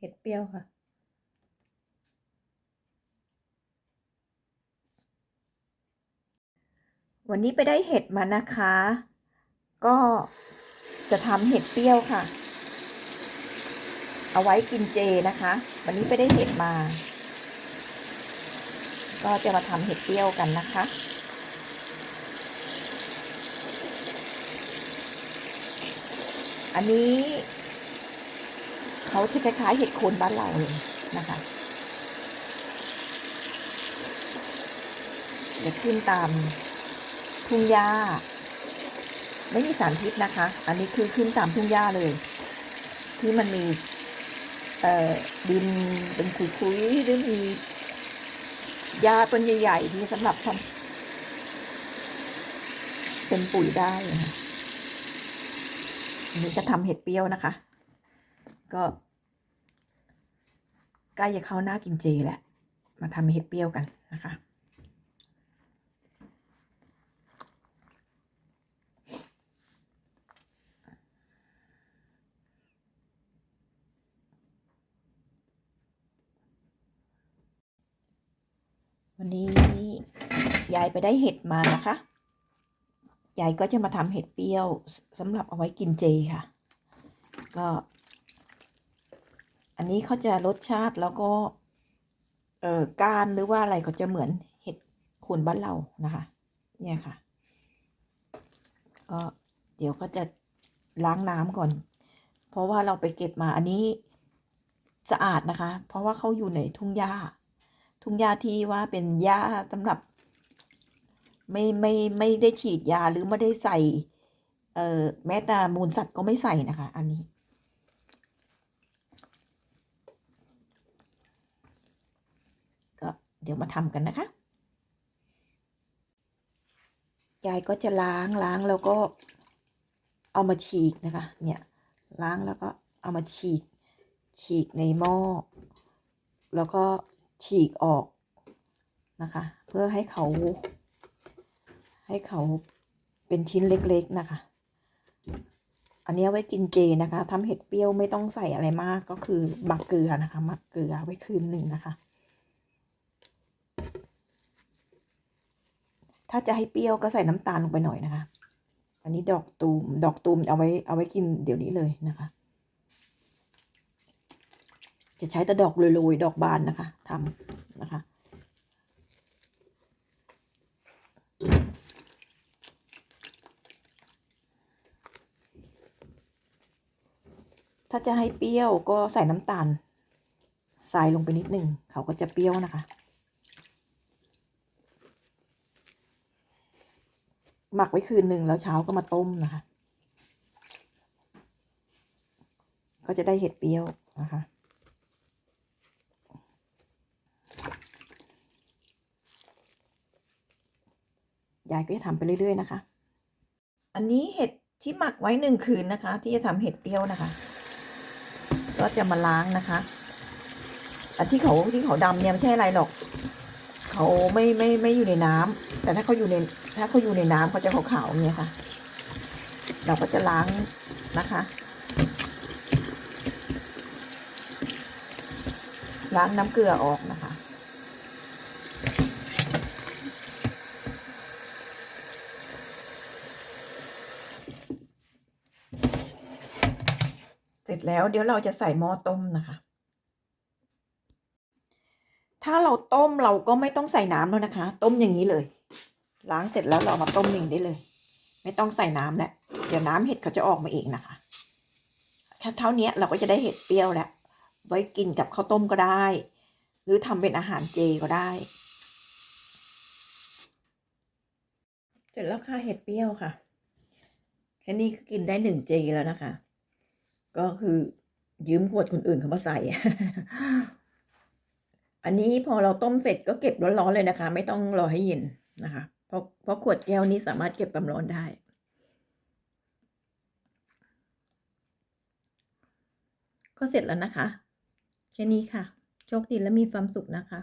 เห็ดเปรี้ยวค่ะ วันนี้ไปได้เห็ดมานะคะ ก็จะทำเห็ดเปรี้ยวค่ะ เอาไว้กินเจนะคะ วันนี้ไปได้เห็ดมา ก็จะมาทำเห็ดเปรี้ยวกันนะคะอันนี้ เขาจะคล้ายๆเห็ดโคนบ้านเราเลยนะคะจะขึ้นตามทุ่งหญ้า ไม่มีสารพิษนะคะ อันนี้คือขึ้นตามทุ่งหญ้าเลย ที่มันมีเอ่อดินเป็นคุยๆหรือมีหญ้าต้นใหญ่ๆที่สำหรับทำเป็นปุ๋ยได้นะคะอันนี้จะทำเห็ดเปรี้ยวนะคะ ก็ใกล้จะเข้าหน้ากินเจแหละมาทำเห็ดเปรี้ยวกันนะคะวันนี้ยายไปได้เห็ดมานะคะ ยายก็จะมาทำเห็ดเปรี้ยวสำหรับเอาไว้กินเจค่ะ ก็ อันนี้เขาจะรสชาติแล้วก็เอ่อก้านหรือว่าอะไรก็จะเหมือนเห็ดโคนบ้านเรานะคะ เนี่ยค่ะก็เดี๋ยวก็จะล้างน้ำก่อน เพราะว่าเราไปเก็บมาอันนี้สะอาดนะคะ เพราะว่าเขาอยู่ในทุ่งหญ้า ทุ่งหญ้าที่ว่าเป็นหญ้าสำหรับ ไม่ไม่ไม่ได้ฉีดยาหรือไม่ได้ใส่ เอ่อแม้แต่มูลสัตว์ก็ไม่ใส่นะคะ อันนี้ ก็ เดี๋ยวมาทำกันนะคะ ยายก็จะล้างล้างแล้วก็เอามาฉีกนะคะ เนี่ยล้างแล้วก็เอามาฉีก ฉีกในหม้อ แล้วก็ฉีกออกนะคะ เพื่อให้เขาให้เขาเป็นชิ้นเล็กๆนะคะ อันนี้ไว้กินเจนะคะทำเห็ดเปรี้ยวไม่ต้องใส่อะไรมากก็คือหมักเกลือนะคะมักเกลือไว้คืนหนึ่งนะคะ ถ้าจะให้เปรี้ยวก็ใส่น้ำตาลลงไปหน่อยนะคะ อันนี้ดอกตูม ดอกตูมเอาไว้เอาไว้กินเดี๋ยวนี้เลยนะคะ จะใช้แต่ดอกโรยๆดอกบานนะคะทำนะคะ ถ้าจะให้เปรี้ยวก็ใส่น้ำตาลทรายลงไปนิดหนึ่งเขาก็จะเปรี้ยวนะคะ หมักไว้คืนหนึ่งแล้วเช้าก็มาต้มนะคะ ก็จะได้เห็ดเปรี้ยวนะคะ ยายก็จะทำไปเรื่อยๆนะคะ อันนี้เห็ดที่หมักไว้หนึ่งคืนนะคะ ที่จะทำเห็ดเปรี้ยวนะคะ ก็จะมาล้างนะคะอันที่เขาที่เขาดำเนี่ยไม่ใช่อะไรหรอก เขาไม่ไม่ไม่อยู่ในน้ำแต่ถ้าเขาอยู่ในถ้าเขาอยู่ในน้ำเขาจะขาวๆอย่างเนี่ยค่ะ เราก็จะล้างนะคะ ล้างน้ำเกลือออกนะคะเสร็จแล้วเดี๋ยวเราจะใส่หม้อต้มนะคะ ถ้าเราต้มเราก็ไม่ต้องใส่น้ำแล้วนะคะ ต้มอย่างนี้เลย ล้างเสร็จแล้วเรามาต้มอย่งได้เลย ไม่ต้องใส่น้ำแล้วเดี๋ยวน้ำเห็ดเขาจะออกมาเองนะคะแค่เท่านี้เราก็จะได้เห็ดเปรี้ยวแล้ว ไว้กินกับข้าวต้มก็ได้ หรือทำเป็นอาหารเจก็ได้ เสร็จแล้วค่ะเห็ดเปรี้ยวค่ะแค่นี้ก็กินได้หนึ่งเจแล้วนะคะ ก็คือยืมขวดคนอื่นเขามาใส่ อันนี้พอเราต้มเสร็จก็เก็บร้อนๆเลยนะคะ ไม่ต้องรอให้เย็นนะคะ เพราะเพราะขวดแก้วนี้สามารถเก็บความร้อนได้ก็เสร็จแล้วนะคะ แค่นี้ค่ะ โชคดีและมีความสุขนะคะ